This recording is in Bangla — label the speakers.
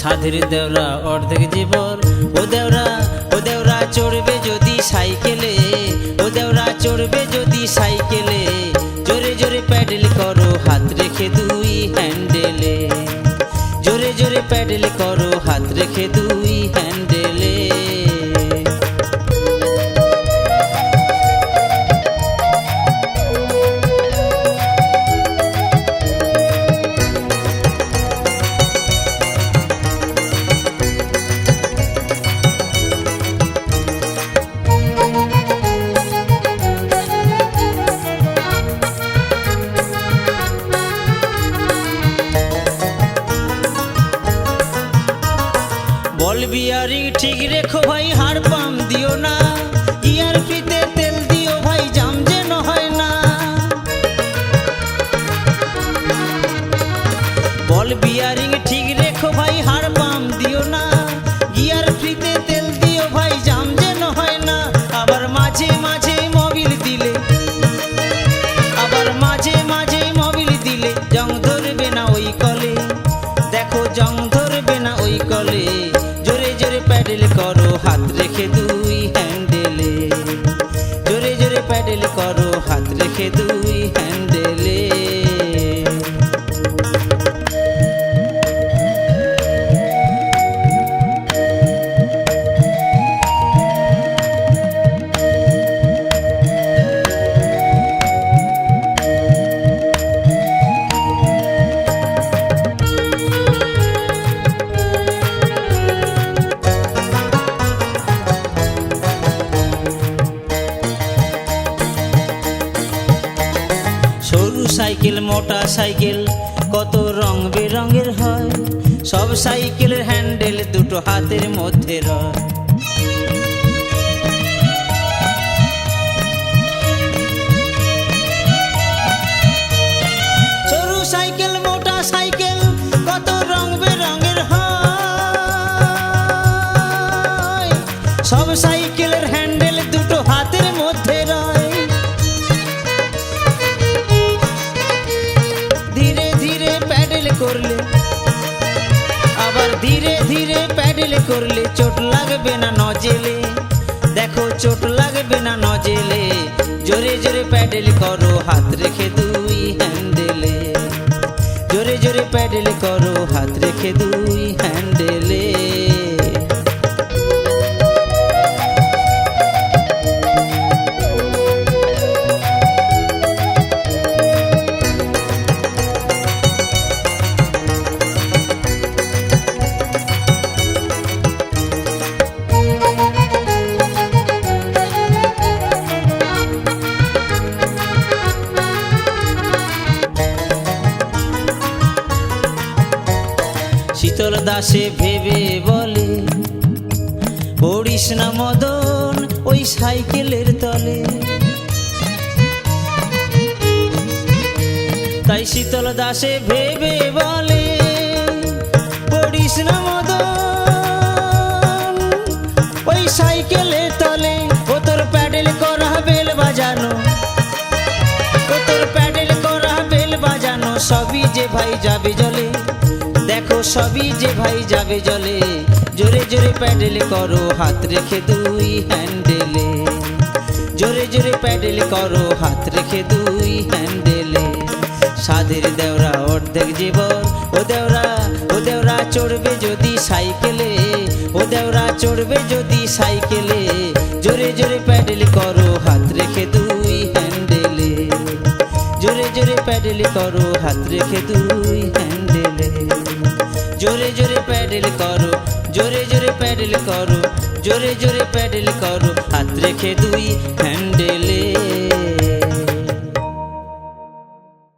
Speaker 1: সাধের দেওরা অর্ধেক জীবন। ও দেওরা ও দেওরা চড়বে যদি সাইকেলে। ও দেওরা চড়বে যদি সাইকেলে। জোরে জোরে প্যাডেল করো, হাত রেখে দুই হ্যান্ডেলে। জোরে জোরে প্যাডেল করো, হাত রেখে দুই বল বিয়ারিং ঠিক রেখো ভাই হাড় পাম দিও না। ইয়ারপিতে করো সাইকেল, মোটা সাইকেল, কত রং বেরঙের হয়। সব সাইকেলের হ্যান্ডেল দুটো হাতের মধ্যে রয়। সাইকেল সাইকেল, কত বেরঙের হয়। সব সাইকেলের করলে? আবার ধীরে ধীরে প্যাডেল করলে চোট লাগবে না নজেলে। দেখো, চোট লাগবে না নজেলে। জোরে জোরে প্যাডেল করো, হাত রেখে দুই হ্যান্ডেলে। জোরে জোরে প্যাডেল করো, হাত রেখে দুই হ্যান্ডেলে। শীতল দাসে ভেবে বলে, পড়িস না মদন ওই সাইকেলের তলে। তাই শীতল দাসে ভেবে বলে, পড়িস না মদন ওই সাইকেলের তলে। ও তোর প্যাডেল করা বেল বাজানো, ও তোর প্যাডেল করা বেল বাজানো, সবই যে ভাই যাবে জলে। দেখো সবই যে ভাই যাবে জলে। জোরে জোরে প্যাডেল করো, হাত রেখে দুই হ্যান্ডেলে। জোরে জোরে প্যাডেল করো, হাত রেখে দুই হ্যান্ডেলে। সাধের দেওরা, অর্ধেক জীবন, ও দেওরা ও দেওরা চড়বে যদি সাইকেলে। ও দেওরা চড়বে যদি সাইকেলে। জোরে জোরে প্যাডেল করো, হাত রেখে দুই হ্যান্ডেলে। জোরে জোরে প্যাডেল করো, হাত রেখে দুই হ্যান্ডেলে। জোরে জোরে প্যাডেল করো, জোরে জোরে প্যাডেল করো, জোরে জোরে প্যাডেল করো। হাত রেখে দুই, হ্যান্ডেল